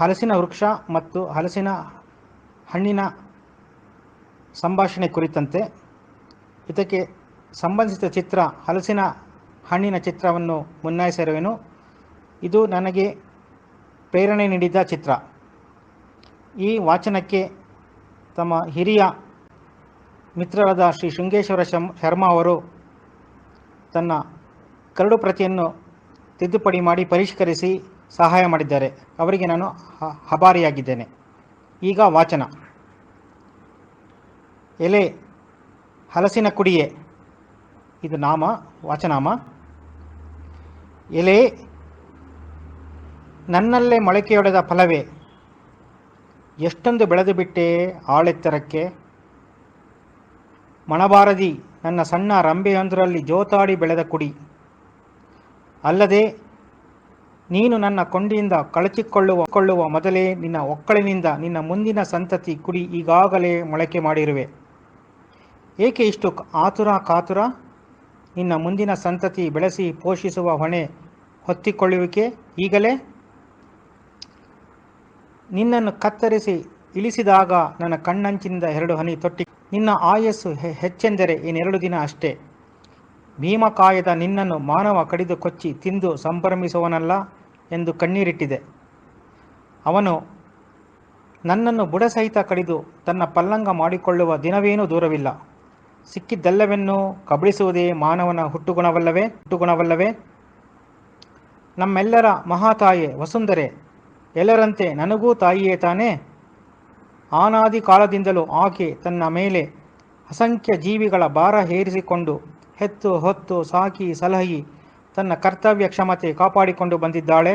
ಹಲಸಿನ ವೃಕ್ಷ ಮತ್ತು ಹಲಸಿನ ಹಣ್ಣಿನ ಸಂಭಾಷಣೆ ಕುರಿತಂತೆ ಇದಕ್ಕೆ ಸಂಬಂಧಿಸಿದ ಚಿತ್ರ, ಹಲಸಿನ ಹಣ್ಣಿನ ಚಿತ್ರವನ್ನು ಮುನ್ನಾಯಿಸಿರುವೆನು. ಇದು ನನಗೆ ಪ್ರೇರಣೆ ನೀಡಿದ ಚಿತ್ರ. ಈ ವಾಚನಕ್ಕೆ ತಮ್ಮ ಹಿರಿಯ ಮಿತ್ರರಾದ ಶ್ರೀ ಶೃಂಗೇಶ್ವರ ಶರ್ಮಾ ಅವರು ತನ್ನ ಕರಡು ಪ್ರತಿಯನ್ನು ತಿದ್ದುಪಡಿ ಮಾಡಿ ಪರಿಷ್ಕರಿಸಿ ಸಹಾಯ ಮಾಡಿದ್ದಾರೆ. ಅವರಿಗೆ ನಾನು ಆಭಾರಿಯಾಗಿದ್ದೇನೆ ಈಗ ವಾಚನ. ಎಲೆ, ಹಲಸಿನ ಕುಡಿಯೇ. ಇದು ನಾಮ, ವಾಚನಾಮ. ಎಲೆ, ನನ್ನಲ್ಲೇ ಮೊಳಕೆಯೊಡೆದ ಫಲವೇ. ಎಷ್ಟೊಂದು ಬೆಳೆದು ಬಿಟ್ಟೆ ಆಳೆತ್ತರಕ್ಕೆ. ಮಣಬಾರದಿ, ನನ್ನ ಸಣ್ಣ ರಂಬೆಯೊಂದರಲ್ಲಿ ಜೋತಾಡಿ ಬೆಳೆದ ಕುಡಿ. ಅಲ್ಲದೆ ನೀನು ನನ್ನ ಕೊಂಡಿಯಿಂದ ಕಳಚಿಕೊಳ್ಳುವ ಕೊಳ್ಳುವ ಮೊದಲೇ ನಿನ್ನ ಒಕ್ಕಳಿನಿಂದ ನಿನ್ನ ಮುಂದಿನ ಸಂತತಿ ಕುಡಿ ಈಗಾಗಲೇ ಮೊಳಕೆ ಮಾಡಿರುವೆ. ಏಕೆ ಇಷ್ಟು ಆತುರ ಕಾತುರ? ನಿನ್ನ ಮುಂದಿನ ಸಂತತಿ ಬೆಳೆಸಿ ಪೋಷಿಸುವ ಹೊಣೆ ಹೊತ್ತಿಕೊಳ್ಳುವಿಕೆ ಈಗಲೇ? ನಿನ್ನನ್ನು ಕತ್ತರಿಸಿ ಇಳಿಸಿದಾಗ ನನ್ನ ಕಣ್ಣಂಚಿನಿಂದ ಎರಡು ಹನಿ ತೊಟ್ಟಿ ನಿನ್ನ ಆಯಸ್ಸು ಹೆಚ್ಚೆಂದರೆ ಇನ್ನೆರಡು ದಿನ ಅಷ್ಟೇ. ಭೀಮಕಾಯದ ನಿನ್ನನ್ನು ಮಾನವ ಕಡಿದು ಕೊಚ್ಚಿ ತಿಂದು ಸಂಭ್ರಮಿಸುವನಲ್ಲ. ಎಂದು ಕಣ್ಣೀರಿಟ್ಟಿದೆ. ಅವನು, ನನ್ನನ್ನು ಬುಡಸಹಿತ ಕಡಿದು ತನ್ನ ಪಲ್ಲಂಗ ಮಾಡಿಕೊಳ್ಳುವ ದಿನವೇನೂ ದೂರವಿಲ್ಲ. ಸಿಕ್ಕಿದ್ದಲ್ಲವೆನ್ನು ಕಬಳಿಸುವುದೇ ಮಾನವನ ಹುಟ್ಟುಗುಣವಲ್ಲವೇ? ಹುಟ್ಟುಗುಣವಲ್ಲವೇ? ನಮ್ಮೆಲ್ಲರ ಮಹಾತಾಯೆ ವಸುಂಧರೆ, ಎಲ್ಲರಂತೆ ನನಗೂ ತಾಯಿಯೇ ತಾನೇ? ಆನಾದಿ ಕಾಲದಿಂದಲೂ ಆಕೆ ತನ್ನ ಮೇಲೆ ಅಸಂಖ್ಯ ಜೀವಿಗಳ ಭಾರ ಹೇರಿಸಿಕೊಂಡು ಹೆತ್ತು ಹೊತ್ತು ಸಾಕಿ ಸಲಹಿ ತನ್ನ ಕರ್ತವ್ಯ ಕ್ಷಮತೆ ಕಾಪಾಡಿಕೊಂಡು ಬಂದಿದ್ದಾಳೆ.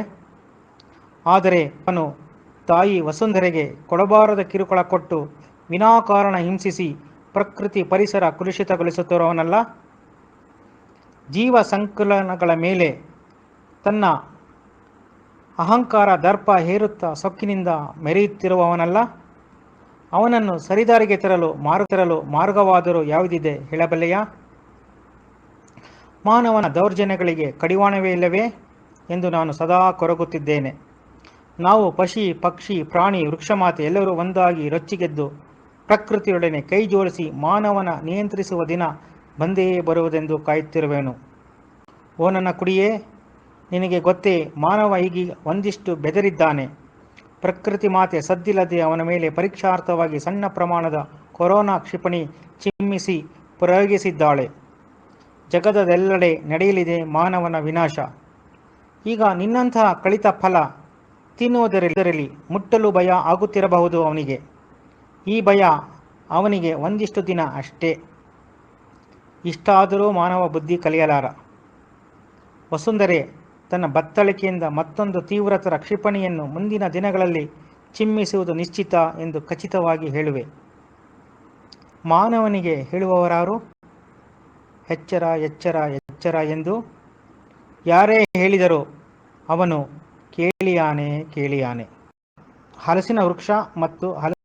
ಆದರೆ ಅವನು ತಾಯಿ ವಸುಂಧರೆಗೆ ಕೊಡಬಾರದ ಕಿರುಕುಳ ಕೊಟ್ಟು ವಿನಾಕಾರಣ ಹಿಂಸಿಸಿ ಪ್ರಕೃತಿ ಪರಿಸರ ಕುಲುಷಿತಗೊಳಿಸುತ್ತಿರುವವನಲ್ಲ. ಜೀವ ಸಂಕುಲನಗಳ ಮೇಲೆ ತನ್ನ ಅಹಂಕಾರ ದರ್ಪ ಹೇರುತ್ತಾ ಸೊಕ್ಕಿನಿಂದ ಮೆರೆಯುತ್ತಿರುವವನಲ್ಲ. ಅವನನ್ನು ಸರಿದಾರಿಗೆ ತರಲು ಮಾರುತರಲು ತರಲು ಮಾರ್ಗವಾದರೂ ಯಾವುದಿದೆ ಹೇಳಬಲ್ಲೆಯಾ? ಮಾನವನ ದೌರ್ಜನ್ಯಗಳಿಗೆ ಕಡಿವಾಣವೇ ಇಲ್ಲವೇ ಎಂದು ನಾನು ಸದಾ ಕೊರಗುತ್ತಿದ್ದೇನೆ. ನಾವು ಪಶಿ, ಪಕ್ಷಿ, ಪ್ರಾಣಿ, ವೃಕ್ಷಮಾತೆ ಎಲ್ಲರೂ ಒಂದಾಗಿ ರೊಚ್ಚಿಗೆದ್ದು ಪ್ರಕೃತಿಯೊಡನೆ ಕೈ ಜೋಡಿಸಿ ಮಾನವನ ನಿಯಂತ್ರಿಸುವ ದಿನ ಬಂದೇ ಬರುವುದೆಂದು ಕಾಯುತ್ತಿರುವೆನು. ಓ ನನ್ನ ಕುಡಿಯೇ, ನಿನಗೆ ಗೊತ್ತೇ, ಮಾನವ ಈಗ ಒಂದಿಷ್ಟು ಬೆದರಿದ್ದಾನೆ. ಪ್ರಕೃತಿ ಮಾತೆ ಸದ್ದಿಲ್ಲದೆ ಅವನ ಮೇಲೆ ಪರೀಕ್ಷಾರ್ಥವಾಗಿ ಸಣ್ಣ ಪ್ರಮಾಣದ ಕೊರೋನಾ ಕ್ಷಿಪಣಿ ಚಿಮ್ಮಿಸಿ ಪ್ರಯೋಗಿಸಿದ್ದಾಳೆ. ಜಗದದೆಲ್ಲೆಡೆ ನಡೆಯಲಿದೆ ಮಾನವನ ವಿನಾಶ. ಈಗ ನಿನ್ನಂತಹ ಕಳಿತ ಫಲ ತಿನ್ನುವುದರಲ್ಲಿ ಮುಟ್ಟಲು ಭಯ ಆಗುತ್ತಿರಬಹುದು ಅವನಿಗೆ. ಈ ಭಯ ಅವನಿಗೆ ಒಂದಿಷ್ಟು ದಿನ ಅಷ್ಟೇ. ಇಷ್ಟಾದರೂ ಮಾನವ ಬುದ್ಧಿ ಕಲಿಯಲಾರ. ವಸುಂಧರೆ ತನ್ನ ಬತ್ತಳಿಕೆಯಿಂದ ಮತ್ತೊಂದು ತೀವ್ರತರ ಕ್ಷಿಪಣಿಯನ್ನು ಮುಂದಿನ ದಿನಗಳಲ್ಲಿ ಚಿಮ್ಮಿಸುವುದು ನಿಶ್ಚಿತ ಎಂದು ಖಚಿತವಾಗಿ ಹೇಳುವೆ. ಮಾನವನಿಗೆ ಹೇಳುವವರಾರು ಎಚ್ಚರ ಎಚ್ಚರ ಎಚ್ಚರ ಎಂದು ಯಾರೇ ಹೇಳಿದರೂ ಅವನು ಕೇಳಿಯಾನೆ ಕೇಳಿಯಾನೆ. ಹಲಸಿನ ವೃಕ್ಷ ಮತ್ತು ಹಲ